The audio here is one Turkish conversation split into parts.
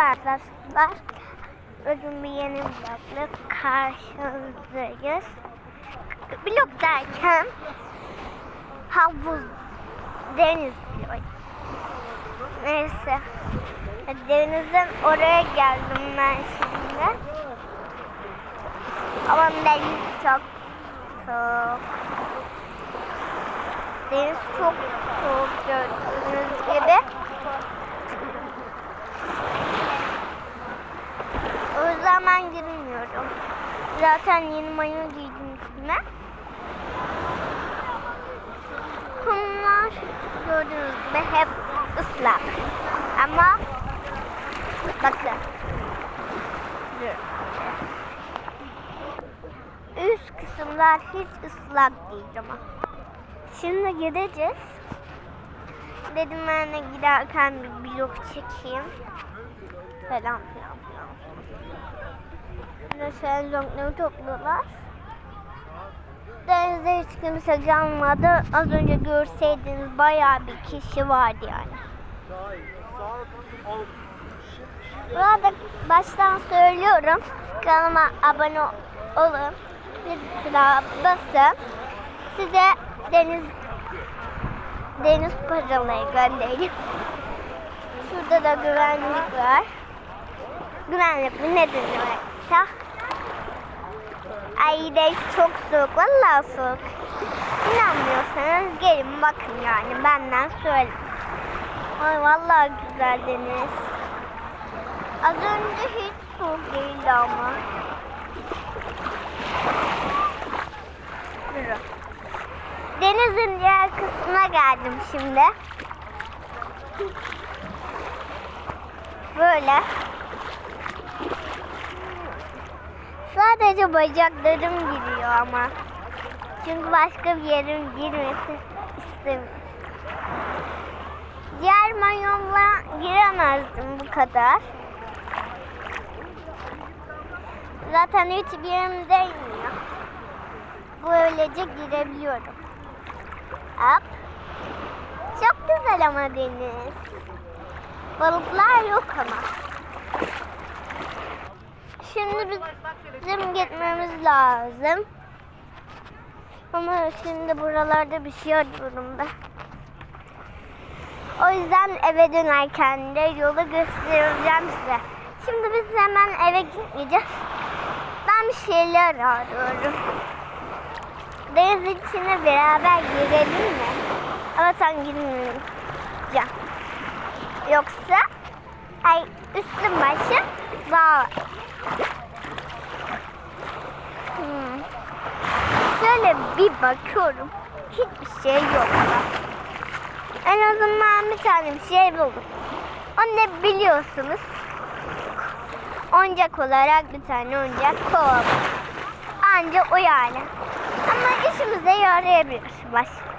Merhaba arkadaşlar. Bugün bir yeni vlogla karşınızdayız. Vlog derken havuz, deniz vlog. Neyse. Denizin oraya geldim ben şimdi. Ama deniz çok soğuk. Deniz çok soğuk gördüğünüz gibi. Ben girmiyorum. Zaten yeni mayo giydim üstüne. Kumlar gördüğünüz gibi hep ıslak. Ama bakın. Üst kısımlar hiç ıslak değil ama. Şimdi gideceğiz. Dedim ben de giderken bir vlog çekeyim. Falan filan filan. Burada şezlongları topluyorlar. Denizde hiç kimse gelmedi. Az önce görseydiniz bayağı bir kişi vardı yani. Burada baştan söylüyorum. Kanalıma abone olun. Bir sıra basın. Size deniz deniz paraları göndereyim. Şurada da güvenlik var. Güvenlik mi ne deniyorsa. Ay de çok soğuk. Vallahi soğuk. İnanmıyorsanız gelin bakın yani benden söyle. Ay vallahi güzel deniz. Az önce hiç soğuk değildi ama. Durun. Denizin diğer kısmına geldim şimdi. Böyle. Sadece bacaklarım giriyor ama. Çünkü başka bir yerim girmesi istemiyorum. Diğer mayomla giremezdim bu kadar. Zaten hiçbir yerim değmiyor. Böylece girebiliyorum. Hop. Çok güzel ama deniz. Balıklar yok ama. Şimdi bizim gitmemiz lazım. Ama şimdi buralarda bir şey arıyorum ben. O yüzden eve dönerken de yolu göstereceğim size. Şimdi biz hemen eve gitmeyeceğiz. Ben bir şeyler arıyorum. Deniz içine beraber girelim mi? Ama sen girmeyeceğim. Yoksa ay üstüm başı var. Şöyle bir bakıyorum. Hiçbir şey yok. En azından bir tane bir şey buldum. O ne biliyorsunuz? Oyuncak olarak bir tane oyuncak kova. Anca o yani. Ama işimize yarayabilir. Başka.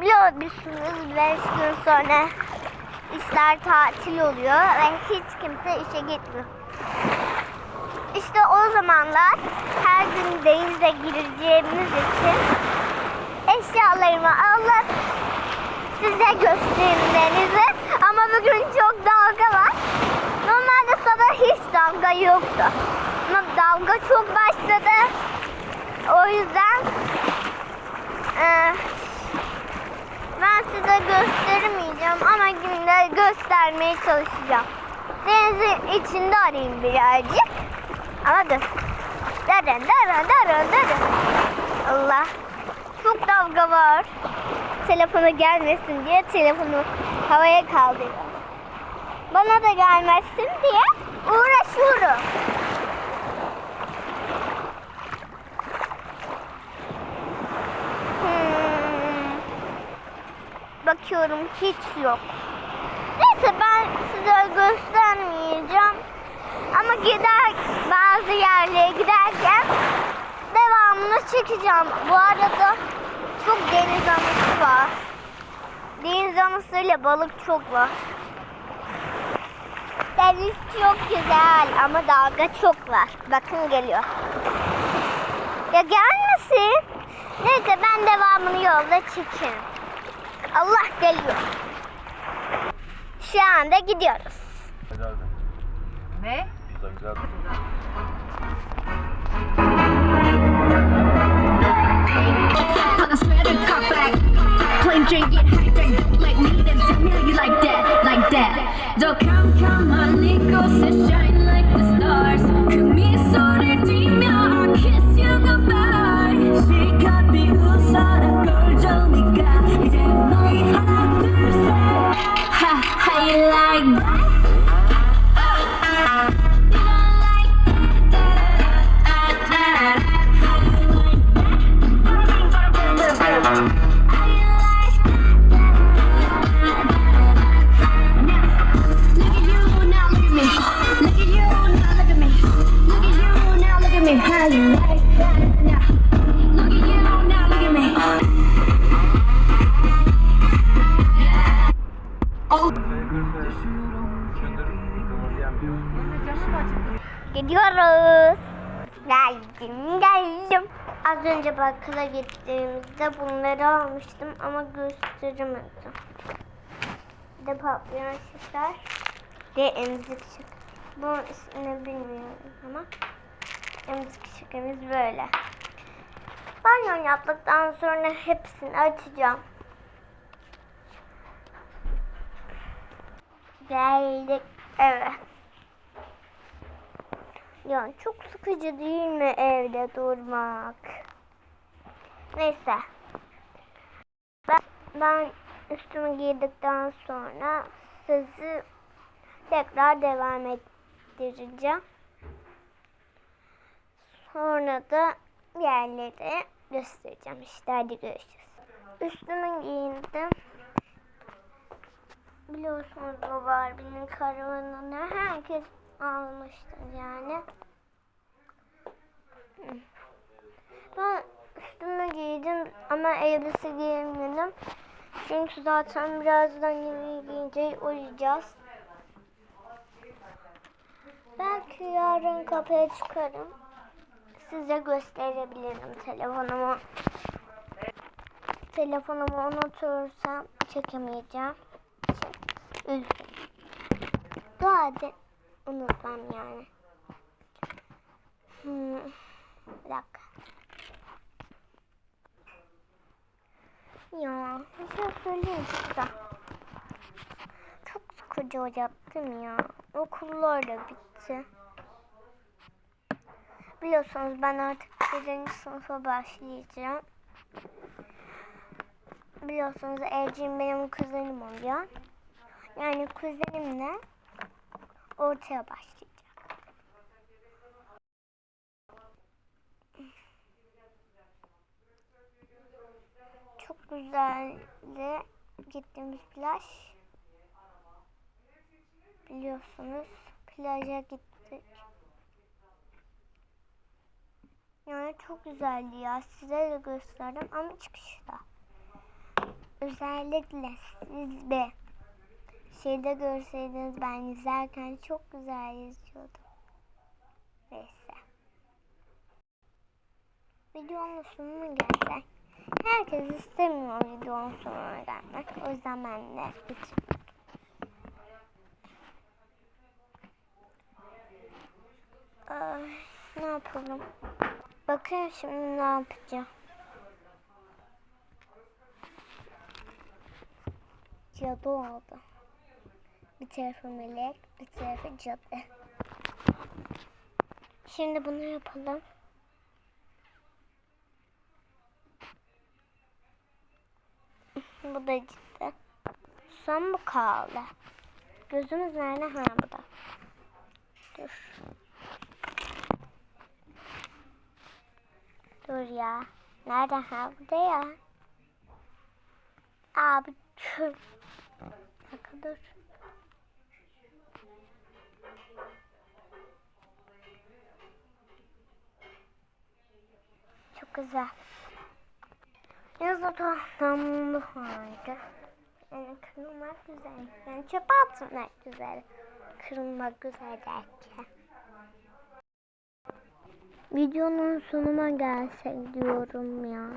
Biliyorsunuz 5 gün sonra işler tatil oluyor ve hiç kimse işe gitmiyor. İşte o zamanlar her gün denize gireceğimiz için eşyalarımı alıp size göstereyim denizi. Ama bugün çok dalga var. Normalde sabah hiç dalga yoktu. Ama dalga çok başladı. O yüzden eee ben size göstermeyeceğim ama yine göstermeye çalışacağım. Denizin içinde arayayım birazcık. Ama dur. Dırın dırın dırın. Allah. Çok dalga var. Telefona gelmesin diye telefonu havaya kaldırıyorum. Bana da gelmesin diye uğraşıyorum. Hmm. Bakıyorum hiç yok. Neyse ben size göstermeyeceğim. Ama gider bazı yerlere giderken devamını çekeceğim. Bu arada çok deniz anası var. Deniz anasıyla balık çok var. Deniz çok güzel ama dalga çok var. Bakın geliyor. Ya gelmesin. Neyse ben devamını yolda çekerim. Allah geliyor. Şu anda gidiyoruz. Güzel. Put I'm so shy. Geldim geldim. Az önce bakkala gittiğimizde bunları almıştım ama gösteremedim. Bir de patlayan şeker. Bir de emzik şeker. Bunun ismini bilmiyorum ama emzik şekerimiz böyle. Banyo yaptıktan sonra hepsini açacağım. Geldik. Evet. Ya çok sıkıcı değil mi evde durmak? Neyse. Ben, ben üstümü giydikten sonra sizi tekrar devam ettireceğim. Sonra da yerleri göstereceğim. İşte hadi görüşürüz. Üstümü giyindim. Biliyorsunuz o Barbie'nin karavanını herkes almıştı yani. Ben üstüme giydim ama elbise giyemedim. Çünkü zaten birazdan yemeği giyince uyuyacağız. Belki yarın kapıya çıkarım. Size gösterebilirim telefonumu. Telefonumu unutursam çekemeyeceğim. Üzgünüm. Dua de unutmam yani. Hmm. Bir dakika. Ya bir şey söyleyeyim size. Çok sıkıcı olacaktım ya. Okullar da bitti. Biliyorsunuz ben artık birinci sınıfa başlayacağım. Biliyorsunuz Ecin benim kuzenim oluyor. Yani kuzenimle ortaya başlayacak. Çok güzeldi gittiğimiz plaj. Biliyorsunuz plaja gittik. Yani çok güzeldi ya. Size de gösterdim ama çıkışta. Özellikle siz de şeyde görseydiniz ben izlerken çok güzel izliyordum. Neyse. Videonun sonuna gelsek. Herkes istemiyor videonun sonuna gelmek. O yüzden ben de bitirdim. Ay, ne yapalım? Bakın şimdi ne yapacağım. Cadı oldu. Bir tarafı melek, bir tarafı cadı. Şimdi bunu yapalım. Bu da ciddi. Son bu kaldı. Gözümüz nerede? Ha bu da. Dur. Dur ya. Nerede? Ha burada ya. Abi dakika dur. Güzel. Yazı tamamlı halde. Yani kırılmak güzel. Yani çöpe atmak güzel. Kırılmak güzel derken. Videonun sonuna gelsek diyorum ya.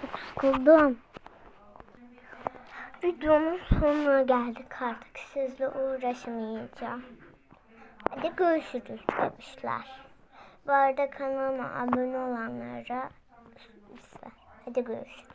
Çok sıkıldım. Videonun sonuna geldik artık. Sizle uğraşamayacağım. Hadi görüşürüz demişler. Bu arada kanalıma abone olanlara hadi görüşürüz.